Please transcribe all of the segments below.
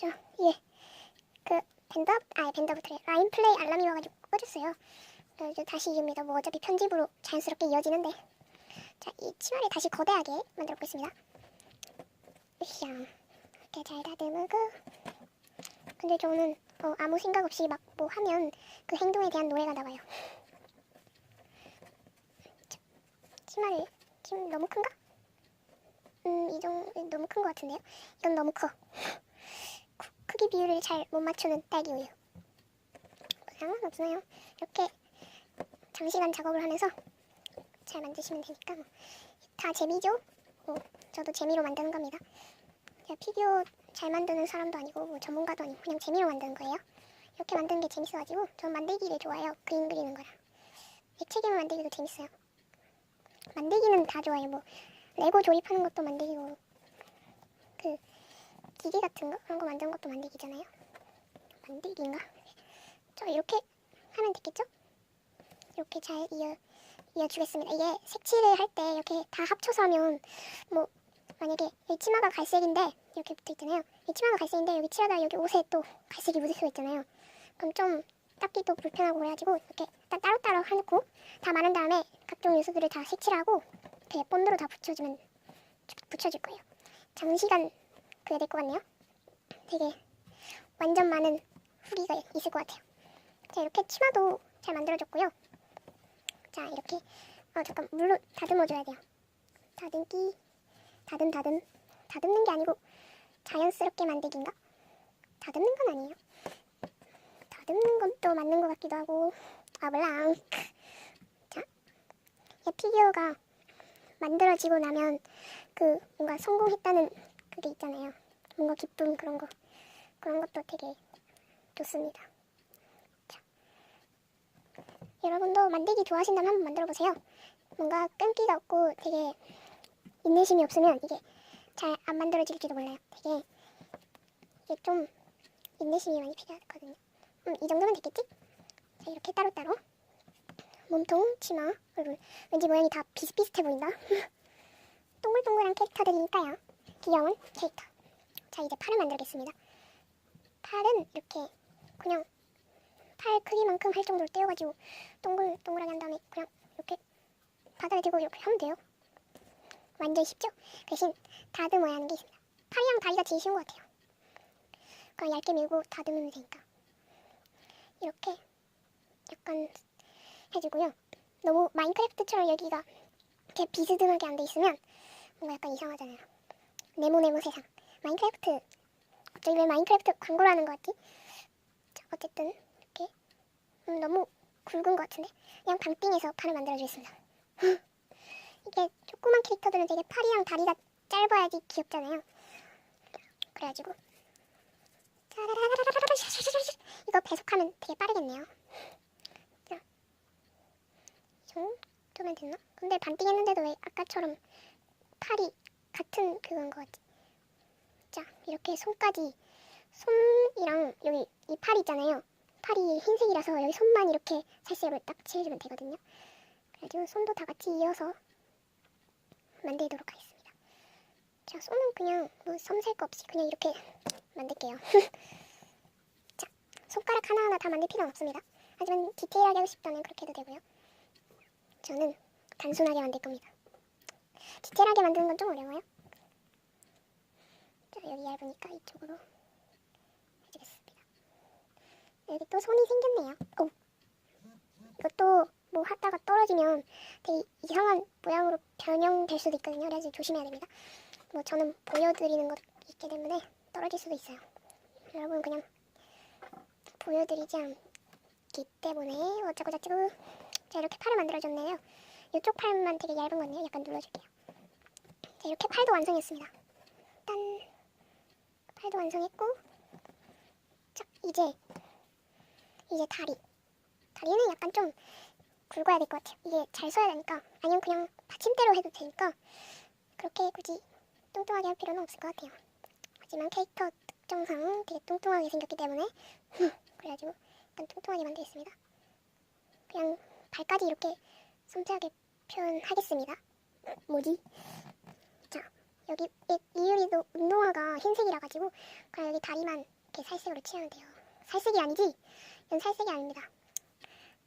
자, 예. 그 밴더, 아 밴더부터 라인 플레이 알람이 와가지고 꺼졌어요. 그래서 다시 이깁니다. 뭐 어차피 편집으로 자연스럽게 이어지는데. 자, 이 치마를 다시 거대하게 만들어 보겠습니다. 으쌰. 이렇게 잘 다듬고. 근데 저는 어, 아무 생각 없이 막 뭐 하면 그 행동에 대한 노래가 나와요. 자, 치마를 지금 너무 큰가? 음, 이 정도 너무 큰 것 같은데요? 이건 너무 커. 크- 크기 비율을 잘 못 맞추는 딸기 우유. 상관없어요. 이렇게 장시간 작업을 하면서 잘 만드시면 되니까 다 재미죠? 뭐, 저도 재미로 만드는 겁니다. 피규어 잘 만드는 사람도 아니고 뭐 전문가도 아니고 그냥 재미로 만드는 거예요. 이렇게 만드는 게 재밌어가지고 전 만들기를 좋아해요. 그림 그리는 거랑. 액체괴물 만들기도 재밌어요. 만들기는 다 좋아해요. 뭐 레고 조립하는 것도 만들기고 그 기계 같은 거 그런 거 만드는 것도 만들기잖아요. 만들기인가? 저 이렇게 하면 되겠죠? 이렇게 잘 이어 이어주겠습니다. 이게 색칠을 할 때 이렇게 다 합쳐서 하면 뭐 만약에 이 치마가 갈색인데 이렇게 붙어 있잖아요. 이 치마가 갈색인데 여기 칠하다 여기 옷에 또 갈색이 묻을 수가 있잖아요. 그럼 좀 닦기도 불편하고 그래가지고 이렇게 따로따로 해놓고 다 마른 다음에 각종 요소들을 다 색칠하고 이렇게 본드로 다 붙여주면 붙여줄 거예요. 장시간 그래야 될 것 같네요. 되게 완전 많은 후기가 있을 것 같아요. 자 이렇게 치마도 잘 만들어줬고요. 자 이렇게 어 잠깐 물로 다듬어줘야 돼요. 다듬기 다듬 다듬 다듬는 게 아니고 자연스럽게 만들기인가? 다듬는 건 아니에요. 다듬는 건 또 맞는 것 같기도 하고 아 몰라. 자, 이 피규어가 만들어지고 나면 그 뭔가 성공했다는 그게 있잖아요. 뭔가 기쁨 그런 거 그런 것도 되게 좋습니다. 자, 여러분도 만들기 좋아하신다면 한번 만들어 보세요. 뭔가 끈기가 없고 되게 인내심이 없으면 이게 잘 안 만들어질지도 몰라요. 되게 이게 좀 인내심이 많이 필요하거든요. 음, 이 정도면 됐겠지? 자, 이렇게 따로따로 몸통, 치마, 그리고 왠지 모양이 다 비슷비슷해 보인다. 동글동글한 캐릭터들이니까요. 귀여운 캐릭터. 자, 이제 팔을 만들겠습니다. 팔은 이렇게 그냥 팔 크기만큼 할 정도로 떼어가지고 동글동글하게 한 다음에 그냥 이렇게 바닥에 대고 이렇게 하면 돼요. 완전 쉽죠? 대신 다듬어야 하는 게 있습니다. 팔이랑 다리가 제일 쉬운 것 같아요. 그냥 얇게 밀고 다듬으면 되니까. 이렇게 약간 해주고요. 너무 마인크래프트처럼 여기가 이렇게 비스듬하게 안 돼 있으면 뭔가 약간 이상하잖아요. 네모네모 세상. 마인크래프트 갑자기 왜 마인크래프트 같지? 자, 어쨌든 이렇게 음, 너무 굵은 것 같은데 그냥 방띵에서 팔을 만들어주겠습니다. 이게 조그만 캐릭터들은 되게 팔이랑 다리가 짧아야지 귀엽잖아요. 그래가지고 이거 배속하면 되게 빠르겠네요. 정도면 됐나? 근데 반띵 했는데도 왜 아까처럼 팔이 같은 그건 것 같지? 자, 이렇게 손까지 손이랑 여기 이 팔 있잖아요. 팔이 흰색이라서 여기 손만 이렇게 살색으로 딱 칠해주면 되거든요. 그래가지고 손도 다 같이 이어서 만들도록 하겠습니다. 자, 손은 그냥 뭐 섬셀 거 없이 그냥 이렇게 만들게요. 자, 손가락 하나하나 다 만들 필요는 없습니다. 하지만 디테일하게 하고 싶다면 그렇게 해도 되고요. 저는 단순하게 만들 겁니다. 디테일하게 만드는 건 좀 어려워요. 자, 여기 얇으니까 이쪽으로 해주겠습니다. 여기 또 손이 생겼네요. 오. 이것도 뭐 하다가 떨어지면 되게 이상한 모양으로 변형될 수도 있거든요. 그래서 조심해야 됩니다. 뭐 저는 보여드리는 것 있기 때문에 떨어질 수도 있어요. 여러분 그냥 보여드리지 않기 때문에 어쩌고 저쩌고 자 이렇게 팔을 만들어줬네요. 이쪽 팔만 되게 얇은 거네요. 약간 눌러줄게요. 자 이렇게 팔도 완성했습니다. 딴 팔도 완성했고 자 이제 이제 다리 다리는 약간 좀 굵어야 될 것 같아요. 이게 잘 써야 되니까 아니면 그냥 받침대로 해도 되니까 그렇게 굳이 뚱뚱하게 할 필요는 없을 것 같아요. 하지만 캐릭터 특성상 되게 뚱뚱하게 생겼기 때문에 그래가지고 일단 뚱뚱하게 만들겠습니다. 그냥 발까지 이렇게 섬세하게 표현하겠습니다. 뭐지? 자 여기 이- 이유리도 운동화가 흰색이라 가지고 그냥 여기 다리만 이렇게 살색으로 칠하면 돼요. 살색이 아니지? 이건 살색이 아닙니다.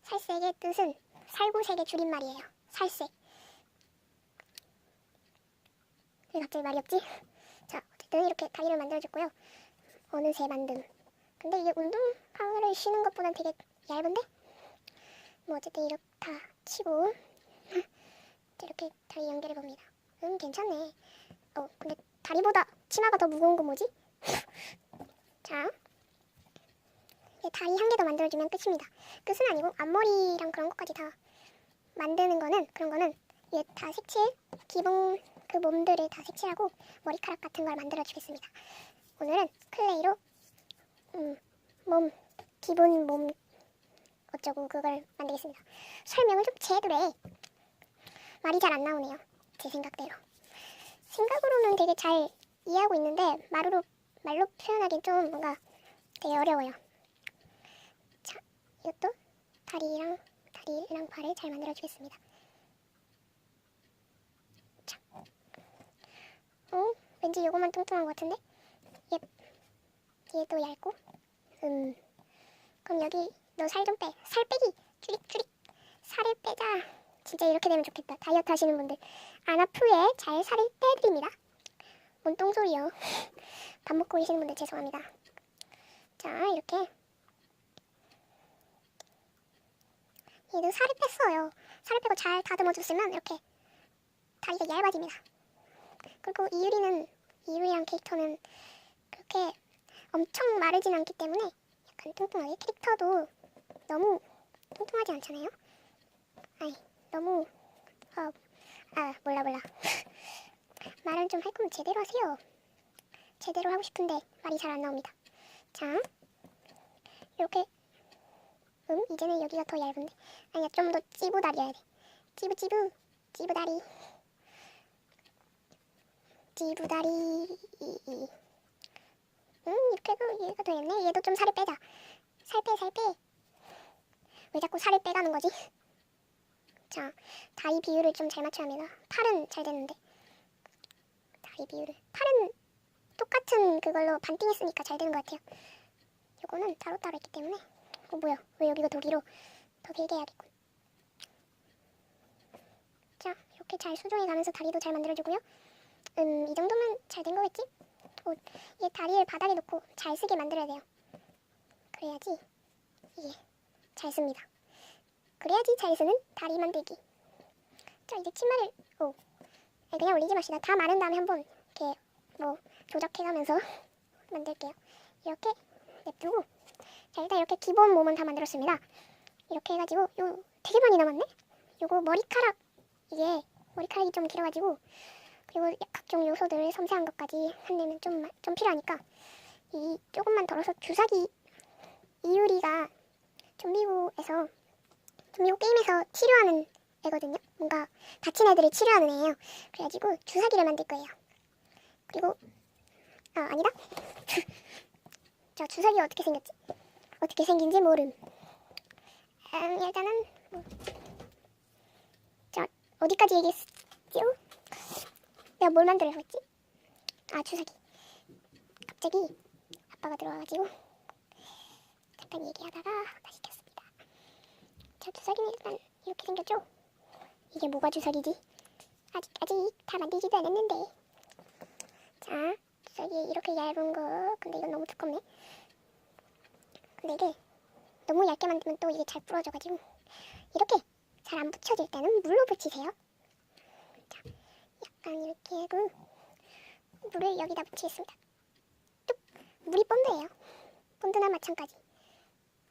살색의 뜻은 살구색의 줄임말이에요. 살색. 왜 갑자기 말이 없지? 자, 어쨌든 이렇게 다리를 만들어줬고요. 어느새 만듦. 근데 이게 운동화를 신는 것보단 되게 얇은데? 뭐 어쨌든 이렇다 치고 이렇게 다리 연결해 봅니다. 음 괜찮네. 어 근데 다리보다 치마가 더 무거운 건 뭐지? 자 이제 다리 한 개 더 만들어주면 끝입니다. 끝은 아니고 앞머리랑 그런 것까지 다 만드는 거는 그런 거는 이게 다 색칠 기본 그 몸들을 다 색칠하고 머리카락 같은 걸 만들어 주겠습니다. 오늘은 클레이로 음, 몸 기본 몸 어쩌고 그걸 만들겠습니다. 설명을 좀 제대로 해. 말이 잘 안 나오네요. 제 생각대로. 생각으로는 되게 잘 이해하고 있는데 말로 말로 표현하기 좀 뭔가 되게 어려워요. 자, 이것도 다리랑 다리랑 발을 잘 만들어 주겠습니다. 자, 어, 왠지 이거만 뚱뚱한 것 같은데? 얘, 얘도 얇고, 음, 그럼 여기 너 살 좀 빼. 살 빼기. 줄릭 줄릭. 살을 빼자. 진짜 이렇게 되면 좋겠다. 다이어트 하시는 분들. 안 아프게 잘 살을 빼드립니다. 뭔 똥소리요. 밥 먹고 계시는 분들 죄송합니다. 자, 이렇게. 얘도 살을 뺐어요. 살을 빼고 잘 다듬어줬으면 이렇게 다리가 얇아집니다. 그리고 이유리는, 이유리랑 캐릭터는 그렇게 엄청 마르진 않기 때문에 약간 뚱뚱하게 캐릭터도 너무 뚱뚱하지 않잖아요. 아이 너무 어, 아 몰라 몰라 말은 좀할 거면 제대로 하세요. 제대로 하고 싶은데 말이 잘 안 나옵니다. 자 이렇게 음 이제는 여기가 더 얇은데 아니야 좀 더 찌부다리여야 돼. 찌부찌부 찌부다리 찌부다리. 음 이렇게 해도 얘가 더 얇네. 얘도 좀 살을 빼자. 살 빼, 살 빼. 왜 자꾸 살을 빼가는 거지? 자, 다리 비율을 좀 잘 맞춰야 합니다. 팔은 잘 됐는데. 다리 비율을. 팔은 똑같은 그걸로 반띵했으니까 잘 되는 것 같아요. 요거는 따로따로 있기 때문에. 어, 뭐야. 왜 여기가 더 길어? 더 길게 해야겠군. 자, 이렇게 잘 수정해 가면서 다리도 잘 만들어주고요. 음, 이 정도면 잘 된 거겠지? 어, 이게 다리를 바닥에 놓고 잘 쓰게 만들어야 돼요. 그래야지 이게 잘 씁니다. 그래야지 잘 쓰는 다리 만들기. 자 이제 치마를 그냥 올리지 맙시다. 다 마른 다음에 한번 이렇게 뭐 조작해가면서 만들게요. 이렇게 냅두고 자 일단 이렇게 기본 몸은 다 만들었습니다. 이렇게 해가지고 요 되게 많이 남았네. 요거 머리카락 이게 머리카락이 좀 길어가지고 그리고 각종 요소들 섬세한 것까지 한내면 좀 좀 필요하니까 이 조금만 덜어서 주사기 이유리가 좀비고에서 좀비고 게임에서 치료하는 애거든요. 뭔가 다친 애들을 치료하는 애예요. 그래가지고 주사기를 만들 거예요. 그리고 아 아니다. 저 주사기가 어떻게 생겼지? 어떻게 생긴지 모름. 음, 일단은 뭐. 자 어디까지 얘기했죠? 내가 뭘 만들려고 했지? 아 주사기. 갑자기 아빠가 들어와가지고 잠깐 얘기하다가 다시 켰습니다. 자, 주사기는 일단 이렇게 생겼죠? 이게 뭐가 주사기지? 아직, 아직 다 만들지도 않았는데. 자, 주사기 이렇게 얇은 거. 근데 이건 너무 두껍네. 근데 이게 너무 얇게 만들면 또 이게 잘 부러져가지고. 이렇게 잘 안 붙여질 때는 물로 붙이세요. 자, 약간 이렇게 하고 물을 여기다 붙이겠습니다. 뚝! 물이 본드예요. 본드나 마찬가지.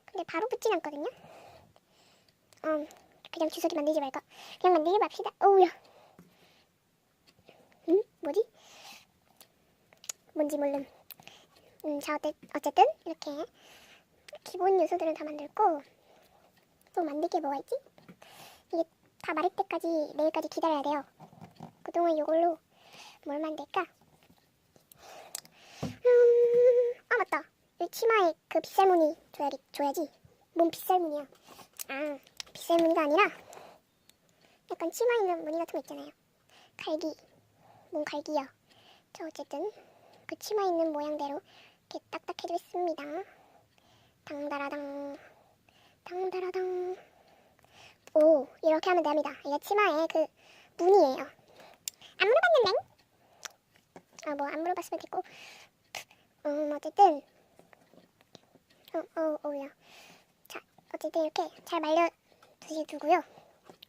근데 바로 붙진 않거든요. 음, 그냥 주석이 만들지 말까? 그냥 만들지 맙시다. 어우야. 음, 뭐지? 뭔지 모름. 음, 자, 어쨌든 이렇게 기본 요소들은 다 만들고 또 만들 게 뭐가 있지? 이게 다 마를 때까지 내일까지 기다려야 돼요. 그동안 이걸로 뭘 만들까? 음, 아 맞다. 이 치마에 그 빗살무늬 줘야지, 줘야지. 몸 빗살무늬야. 아, 빗살무늬가 아니라 약간 치마에 있는 무늬 같은 거 있잖아요. 갈기, 몸 갈기요. 자 어쨌든 그 치마 있는 모양대로 이렇게 딱딱해져 있습니다. 당다라당 당다라당 오 이렇게 하면 됩니다. 이게 치마의 그 무늬예요. 안 물어봤는데? 아 뭐 안 물어봤으면 됐고 음 어쨌든 어어 오야 자 어쨌든 이렇게 잘 말려 두시 두고요.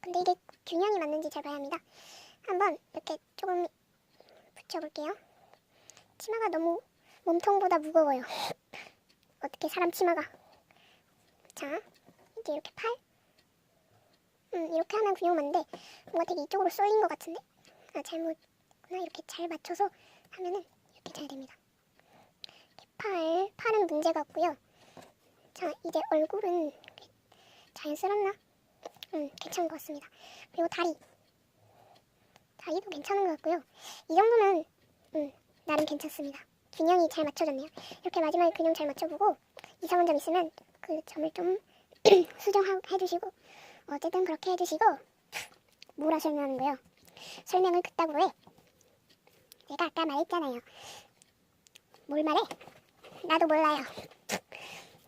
근데 이게 균형이 맞는지 잘 봐야 합니다. 한번 이렇게 조금 붙여볼게요. 치마가 너무 몸통보다 무거워요. 어떻게 사람 치마가? 자, 이제 이렇게 팔. 음, 이렇게 하면 균형 맞는데 뭔가 되게 이쪽으로 쏠린 것 같은데? 아, 잘못구나. 이렇게 잘 맞춰서 하면은 이렇게 잘 됩니다. 이렇게 팔, 팔은 문제가 없고요. 자, 이제 얼굴은 자연스럽나? 음, 괜찮은 것 같습니다. 그리고 다리. 다리도 괜찮은 것 같고요. 이 정도면 음, 나름 괜찮습니다. 균형이 잘 맞춰졌네요. 이렇게 마지막에 균형 잘 맞춰보고 이상한 점 있으면 그 점을 좀 수정해주시고 어쨌든 그렇게 해주시고 뭐라 설명하는 거예요? 설명을 그따구로 해. 내가 아까 말했잖아요. 뭘 말해? 나도 몰라요.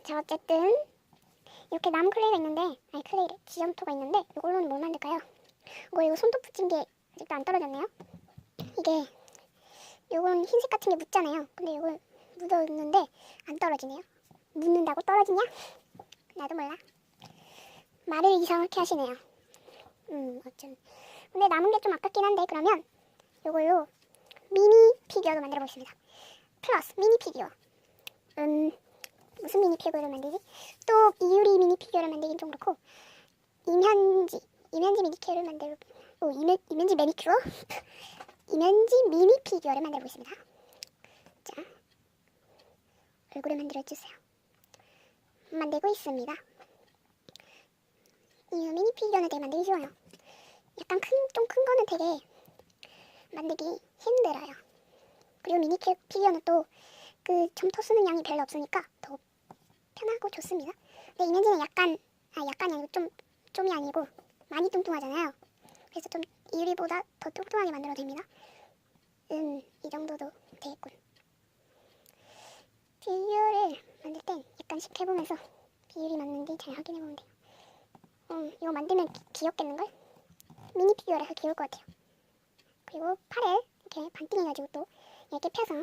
자 어쨌든 이렇게 나무 클레이가 있는데 아니 클레이래 지점토가 있는데 이걸로는 뭘 만들까요? 이거 이거 손톱 붙인 게 아직도 안 떨어졌네요. 이게 요건 흰색 같은 게 묻잖아요. 근데 이걸 묻었는데 안 떨어지네요. 묻는다고 떨어지냐? 나도 몰라. 말을 이상하게 하시네요. 음, 어쩜. 근데 남은 게 좀 아깝긴 한데 그러면 요걸로 미니 피규어도 만들어 보겠습니다. 플러스 미니 피규어. 음, 무슨 미니 피규어를 만들지? 또 이유리 미니 피규어를 만들긴 좀 그렇고 이면지, 이면지 미니 피규어를 만들. 오, 이면 이면지 매니큐어? 이면지 미니 피규어를 만들어 보겠습니다. 자, 얼굴을 만들어 주세요. 만들고 있습니다. 이 미니 피규어는 되게 만들기 쉬워요. 약간 큰, 좀 큰 거는 되게 만들기 힘들어요. 그리고 미니 피- 피규어는 또 그 점토 쓰는 양이 별로 없으니까 더 편하고 좋습니다. 근데 이면지는 약간, 아, 약간이 아니고 좀, 좀이 아니고 많이 뚱뚱하잖아요. 그래서 좀 이유리보다 더 뚱뚱하게 만들어도 됩니다. 음, 이 정도도 되겠군. 비율을 만들 땐 약간씩 해보면서 비율이 맞는지 잘 확인해보면 돼요. 음, 이거 만들면 기- 귀엽겠는걸? 미니 피규어라서 귀여울 것 같아요. 그리고 팔을 이렇게 반띵해가지고 또 이렇게 펴서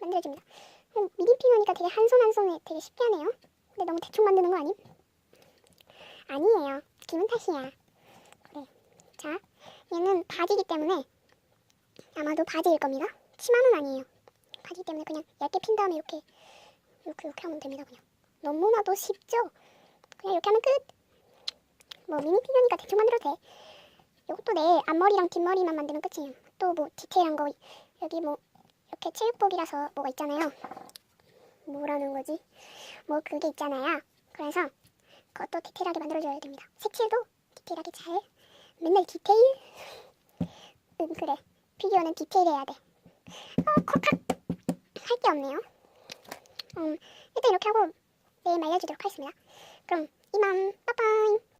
만들어줍니다. 음, 미니 피규어니까 되게 한 손 한 손에 되게 쉽게 하네요. 근데 너무 대충 만드는 거 아님? 아니에요. 기분 탓이야. 그래. 자, 얘는 바지기 때문에 아마도 바지일 겁니다. 치마는 아니에요. 바지 때문에 그냥 얇게 핀 다음에 이렇게 이렇게 이렇게 하면 됩니다. 그냥 너무나도 쉽죠? 그냥 이렇게 하면 끝. 뭐 미니 피규어니까 대충 만들어도 돼. 이것도 내 앞머리랑 뒷머리만 만들면 끝이에요. 또 뭐 디테일한 거 여기 뭐 이렇게 체육복이라서 뭐가 있잖아요. 뭐라는 거지? 뭐 그게 있잖아요. 그래서 그것도 디테일하게 만들어줘야 됩니다. 색칠도 디테일하게 잘. 맨날 디테일? 응 그래. 피규어는 디테일해야 돼. 어, 콕콕 할게 없네요. 음, 일단 이렇게 하고 내일 말려주도록 하겠습니다. 그럼 이만 빠빠이.